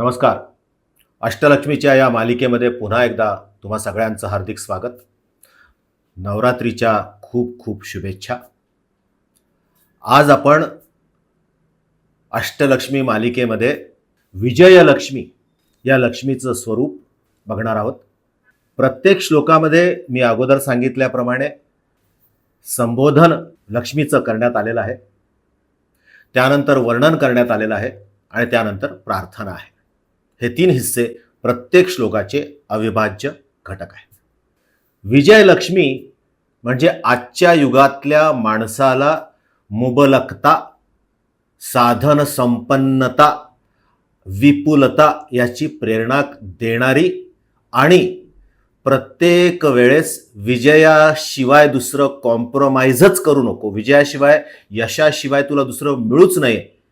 नमस्कार. अष्टलक्ष्मीच्या या मालिकेमध्ये पुन्हा एकदा तुम्हा सगळ्यांचं हार्दिक स्वागत. नवरात्रीच्या खूप खूप शुभेच्छा. आज आपण अष्टलक्ष्मी मालिकेमध्ये विजयलक्ष्मी या लक्ष्मीचं स्वरूप बघणार आहोत. प्रत्येक श्लोकामध्ये मी अगोदर सांगितल्याप्रमाणे संबोधन लक्ष्मीचं करण्यात आलेलं आहे. त्यानंतर वर्णन करण्यात आलेलं आहे आणि त्यानंतर प्रार्थना आहे. हे तीन हिस्से प्रत्येक श्लोकाचे अविभाज्य घटक आहेत. विजयलक्ष्मी म्हणजे आजच्या युगातल्या माणसाला मुबलकता साधन संपन्नता विपुलता याची प्रेरणा देणारी आणि प्रत्येक वेळेस विजयाशिवाय दुसरं कॉम्प्रोमाइजच करू नको. विजयाशिवाय यशाशिवाय तुला दुसरं मिळूच नये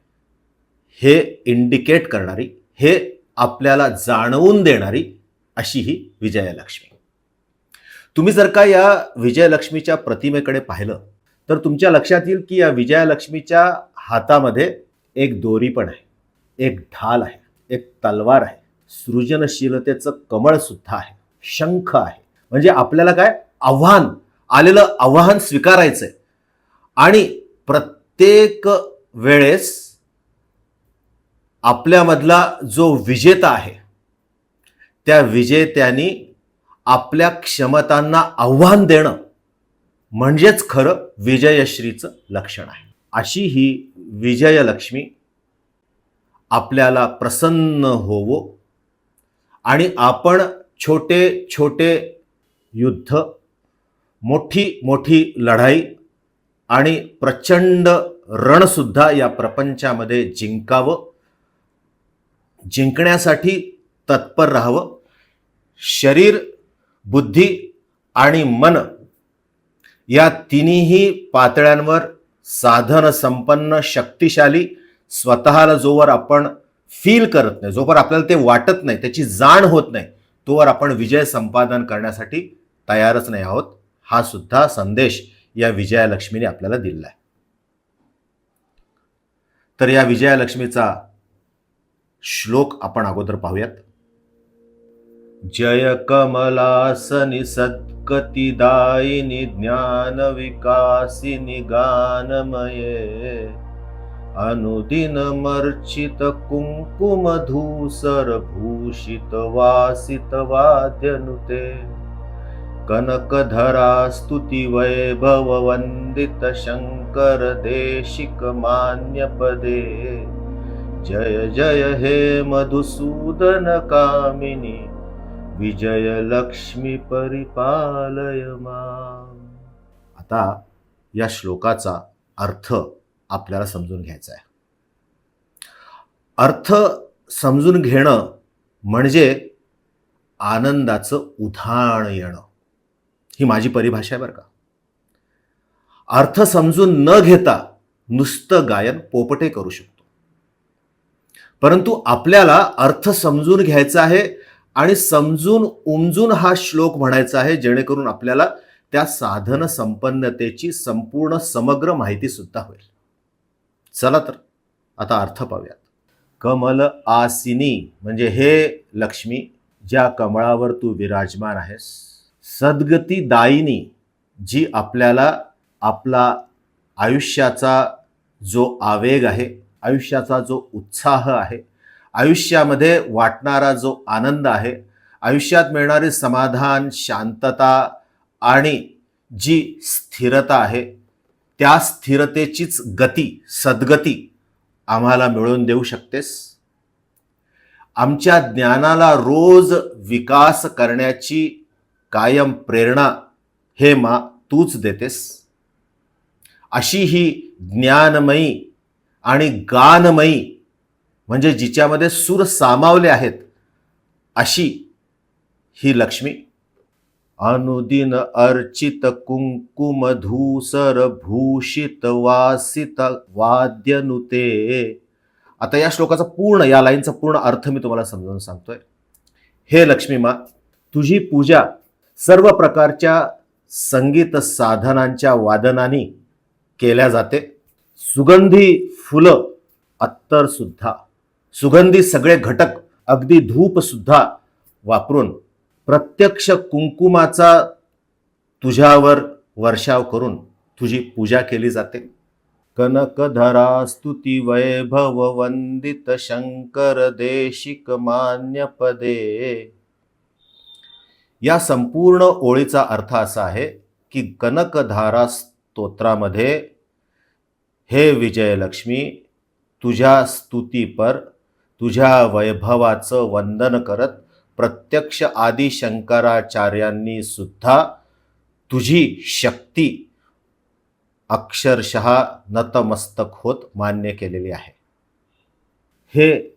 हे इंडिकेट करणारी हे आपल्याला जाणवून देणारी अशी ही विजयलक्ष्मी. तुम्ही जर का या विजयलक्ष्मीच्या प्रतिमेकडे पाहिलं तर तुमच्या लक्षात येईल की या विजयलक्ष्मीच्या हातामध्ये एक दोरी पण आहे एक ढाल आहे एक तलवार आहे सृजनशीलतेचं कमळ सुद्धा आहे शंख आहे. म्हणजे आपल्याला काय? आव्हान आलेलं आव्हान स्वीकारायचं आहे आणि प्रत्येक वेळेस आपल्यामधला जो विजेता आहे त्या विजेत्यानी आपल्या क्षमतांना आव्हान देणं म्हणजेच खरं विजयश्रीचं लक्षण आहे. अशी ही विजयलक्ष्मी आपल्याला प्रसन्न होवो आणि आपण छोटे छोटे युद्ध मोठी मोठी लढाई आणि प्रचंड रणसुद्धा या प्रपंचामध्ये जिंकावं जिंकण्यासाठी तत्पर राहावं. शरीर बुद्धी आणि मन या तिन्ही पातळ्यांवर साधन संपन्न शक्तिशाली स्वतःला जोवर आपण फील करत नाही जोवर आपल्याला ते वाटत नाही त्याची जाण होत नाही तोवर आपण विजय संपादन करण्यासाठी तयारच नाही आहोत. हा सुद्धा संदेश या विजयालक्ष्मीने आपल्याला दिलेला आहे. तर या विजयालक्ष्मीचा श्लोक आपण अगोदर पाहूयात. जय कमलासनि सद्गतिदायिनि ज्ञानविकासिनि गानमये अनुदिनमर्चित कुंकुमधू सरभूषितवासित वाद्यनुते कनकधरा स्तुति वैभव वंदित शंकर अनुदिनमर्चितकुङ्कुमधूसरभूषितवासितवाद्यनुते कनकधरास्तुतिवैभववन्दितशङ्करदेशिकमान्यपदे जय जय हे मधुसूदन कामिनी विजयलक्ष्मी परिपालय आता या श्लोकाचा अर्थ आपल्याला समजून घ्यायचा आहे. अर्थ समजून घेणं म्हणजे आनंदाचं उधाण येणं. ही माझी परिभाषा आहे बरं का. अर्थ समजून न घेता नुसतं गायन पोपटे करू शकतो. परंतु आपल्याला अर्थ समजून घ्यायचा आहे आणि समजून उमजून हा श्लोक म्हणायचा आहे जेणेकरून आपल्याला त्या साधन संपन्नतेची संपूर्ण समग्र माहिती सुद्धा होईल. चला तर आता अर्थ पाहूयात. कमल आसिनी म्हणजे हे लक्ष्मी ज्या कमळावर तू विराजमान आहेस सद्गती दायिनी जी आपल्याला आपला आयुष्याचा जो आवेग आहे आयुष्याचा जो उत्साह आहे आयुष्यामध्ये वाटणारा जो आनंद आहे आयुष्यात मिळणारे समाधान शांतता आणि जी स्थिरता आहे त्या स्थिरतेचीच गती सद्गती आम्हाला मिळवून देऊ शकतेस. आमच्या ज्ञानाला रोज विकास करण्याची कायम प्रेरणा हे मा तूच देतेस. अशी ही ज्ञानमयी आणि गानमयी म्हणजे जिच्यामध्ये सूर सामावले आहेत अशी ही लक्ष्मी. अनुदिन अर्चित कुंकुम धूसर भूषित वासित वाद्यनुते. आता या श्लोकाचा पूर्ण या लाईनचा पूर्ण अर्थ मी तुम्हाला समजावून सांगतोय. हे लक्ष्मी मा तुझी पूजा सर्व प्रकारच्या संगीत साधनांच्या वादनाने केल्या जाते. सुगंधी फुलं अत्तर सुद्धा. सुगंधी सगळे घटक अगदी धूप सुद्धा वापरून प्रत्यक्ष कुंकुमाचा तुझ्यावर वर्षाव करून तुझी पूजा केली जाते. कनकधरा स्तुती वैभव वंदित शंकर देशिक मान्य पदे. या संपूर्ण ओळीचा अर्थ असा आहे की कनकधारा स्तोत्रामध्ये हे विजयलक्ष्मी तुझ्या स्तुतीपर तुझ्या वैभवाचं वंदन करत प्रत्यक्ष आदी शंकराचार्यांनी सुद्धा तुझी शक्ती अक्षरशः नतमस्तक होत मान्य केलेली आहे. हे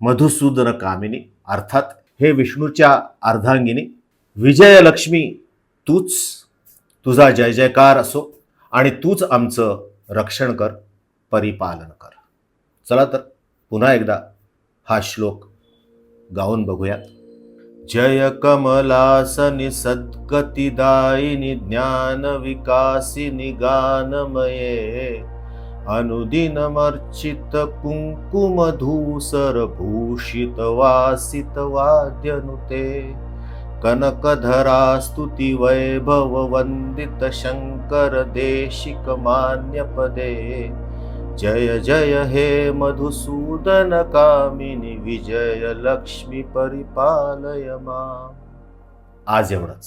मधुसूदन कामिनी अर्थात हे विष्णूच्या अर्धांगिनी विजयलक्ष्मी तूच तुझा जय जयकार असो आणि तूच आमचं रक्षण कर परिपालन कर. चला तर पुन्हा एकदा हा श्लोक गाऊन बघूयात. जय कमलासनि सद्गतिदायिनि ज्ञान विकासिनि गानमये अनुदिनमर्चित कनकधरा स्तुति वैभव वन्दित शङ्कर देशिक मान्यपदे जय जय हे मधुसूदन कामिनी विजय लक्ष्मी परिपालय मा आज एवढंच।